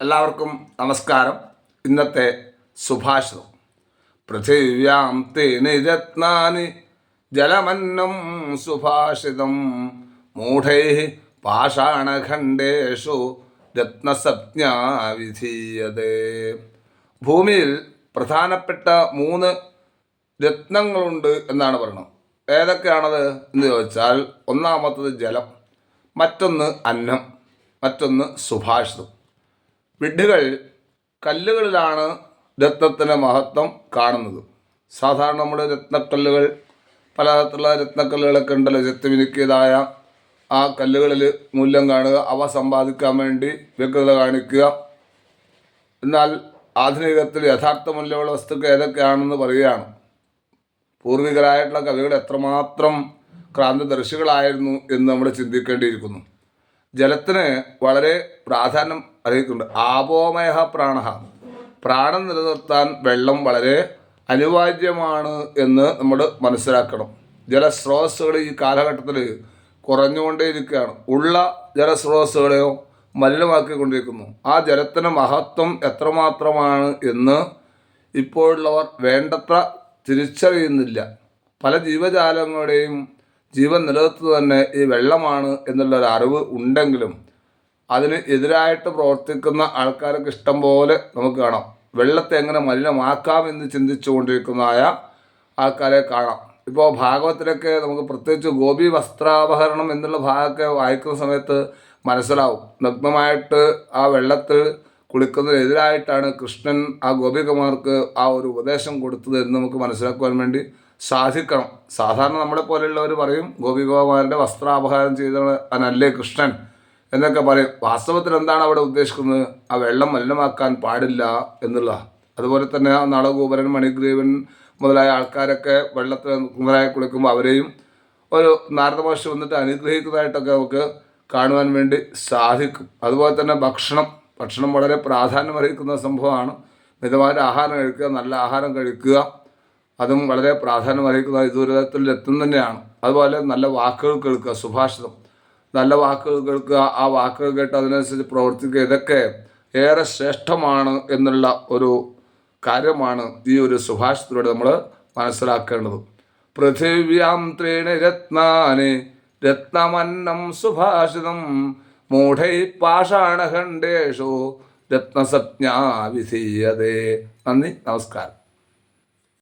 എല്ലാവർക്കും നമസ്കാരം. ഇന്നത്തെ സുഭാഷിതം. പൃഥിവ്യാം തേന് രത്നാനി ജലമന്നം സുഭാഷിതം. മൂഢൈ പാഷാണഖണ്ഡേഷു രത്നസജ്ഞാ വിധീയതേ ഭൂമിയിൽ പ്രധാനപ്പെട്ട മൂന്ന് രത്നങ്ങളുണ്ട് എന്നാണ് പറയുന്നത് ഏതൊക്കെയാണത് എന്ന് ചോദിച്ചാൽ ഒന്നാമത്തത് ജലം മറ്റൊന്ന് അന്നം മറ്റൊന്ന് സുഭാഷിതം. വിഡ്ഢികൾ കല്ലുകളിലാണ് രത്നത്തിന്റെ മഹത്വം കാണുന്നത്. സാധാരണ നമ്മുടെ രത്നക്കല്ലുകൾ പലതരത്തിലുള്ള രത്നക്കല്ലുകളൊക്കെ ഉണ്ടല്ലോ. ചെത്തിമിനുക്കിയതായ ആ കല്ലുകളിൽ മൂല്യം കാണുക അവ സമ്പാദിക്കാൻ വേണ്ടി വ്യഗ്രത കാണിക്കുക. എന്നാൽ ആധുനികത്തിൽ യഥാർത്ഥ മൂല്യമുള്ള വസ്തുക്കൾ ഏതൊക്കെയാണെന്ന് പറയുകയാണ്. പൂർവികരായിട്ടുള്ള കവികൾ എത്രമാത്രം ക്രാന്തദർശികളായിരുന്നു എന്ന് നമ്മൾ ചിന്തിക്കേണ്ടിയിരിക്കുന്നു. ജലത്തിന് വളരെ പ്രാധാന്യം അറിയിക്കുന്നുണ്ട് ആപോമേഹ പ്രാണ പ്രാണൻ നിലനിർത്താൻ വെള്ളം വളരെ അനിവാര്യമാണ് എന്ന് നമ്മൾ മനസ്സിലാക്കണം. ജലസ്രോതസ്സുകൾ ഈ കാലഘട്ടത്തിൽ കുറഞ്ഞുകൊണ്ടേയിരിക്കുകയാണ്. ഉള്ള ജലസ്രോതസ്സുകളെയോ മലിനമാക്കിക്കൊണ്ടിരിക്കുന്നു. ആ ജലത്തിന് മഹത്വം എത്രമാത്രമാണ് എന്ന് ഇപ്പോഴുള്ളവർ വേണ്ടത്ര തിരിച്ചറിയുന്നില്ല. പല ജീവജാലങ്ങളുടെയും ജീവൻ നിലനിർത്തുന്നത് തന്നെ ഈ വെള്ളമാണ് എന്നുള്ളൊരു അറിവ് ഉണ്ടെങ്കിലും അതിന് എതിരായിട്ട് പ്രവർത്തിക്കുന്ന ആൾക്കാർക്ക് ഇഷ്ടം പോലെ നമുക്ക് കാണാം. വെള്ളത്തെ എങ്ങനെ മലിനമാക്കാം എന്ന് ചിന്തിച്ചുകൊണ്ടിരിക്കുന്നതായ ആൾക്കാരെ കാണാം. ഇപ്പോൾ ഭാഗവത്തിലൊക്കെ നമുക്ക് പ്രത്യേകിച്ച് ഗോപി വസ്ത്രാപഹരണം എന്നുള്ള ഭാഗമൊക്കെ വായിക്കുന്ന സമയത്ത് മനസ്സിലാവും. നഗ്നമായിട്ട് ആ വെള്ളത്തിൽ കുളിക്കുന്നതിനെതിരായിട്ടാണ് കൃഷ്ണൻ ആ ഗോപികമാർക്ക് ആ ഒരു ഉപദേശം കൊടുത്തത് എന്ന് നമുക്ക് മനസ്സിലാക്കുവാൻ വേണ്ടി സാധിക്കണം. സാധാരണ നമ്മളെ പോലെയുള്ളവർ പറയും ഗോപികമാരുടെ വസ്ത്രാപഹാരം ചെയ്തവനല്ലേ കൃഷ്ണൻ എന്നൊക്കെ പറയും. വാസ്തവത്തിൽ എന്താണ് അവിടെ ഉദ്ദേശിക്കുന്നത്? ആ വെള്ളം മലിനമാക്കാൻ പാടില്ല എന്നുള്ള. അതുപോലെ തന്നെ നളഗോപരൻ മണിഗ്രീവൻ മുതലായ ആൾക്കാരൊക്കെ വെള്ളത്തിൽ മുതലായി കുളിക്കുമ്പോൾ അവരെയും ഒരു നാരദ വന്നിട്ട് അനുഗ്രഹിക്കുന്നതായിട്ടൊക്കെ നമുക്ക് കാണുവാൻ വേണ്ടി സാധിക്കും. അതുപോലെ തന്നെ ഭക്ഷണം. ഭക്ഷണം വളരെ പ്രാധാന്യം അറിയിക്കുന്ന സംഭവമാണ്. മിതമായ ആഹാരം കഴിക്കുക നല്ല ആഹാരം കഴിക്കുക. അതും വളരെ പ്രാധാന്യം അറിയിക്കുന്ന ദൂരത്തിൽ എത്തും തന്നെയാണ് അതുപോലെ നല്ല വാക്കുകൾ കേൾക്കുക സുഭാഷിതം. നല്ല വാക്കുകൾ കേൾക്കുക ആ വാക്കുകൾ കേട്ട് അതിനനുസരിച്ച് പ്രവർത്തിക്കുക ഇതൊക്കെ ഏറെ ശ്രേഷ്ഠമാണ് എന്നുള്ള ഒരു കാര്യമാണ് ഈ ഒരു സുഭാഷിതത്തിലൂടെ നമ്മൾ മനസ്സിലാക്കേണ്ടത്. പൃഥിവ്യാം ത്രീണി രത്നാനി രത്നമന്നം സുഭാഷിതം മൂഢൈ പാഷാണഖണ്ഡേഷു രത്നസജ്ഞാ വിധീയതേ. നന്ദി നമസ്കാരം.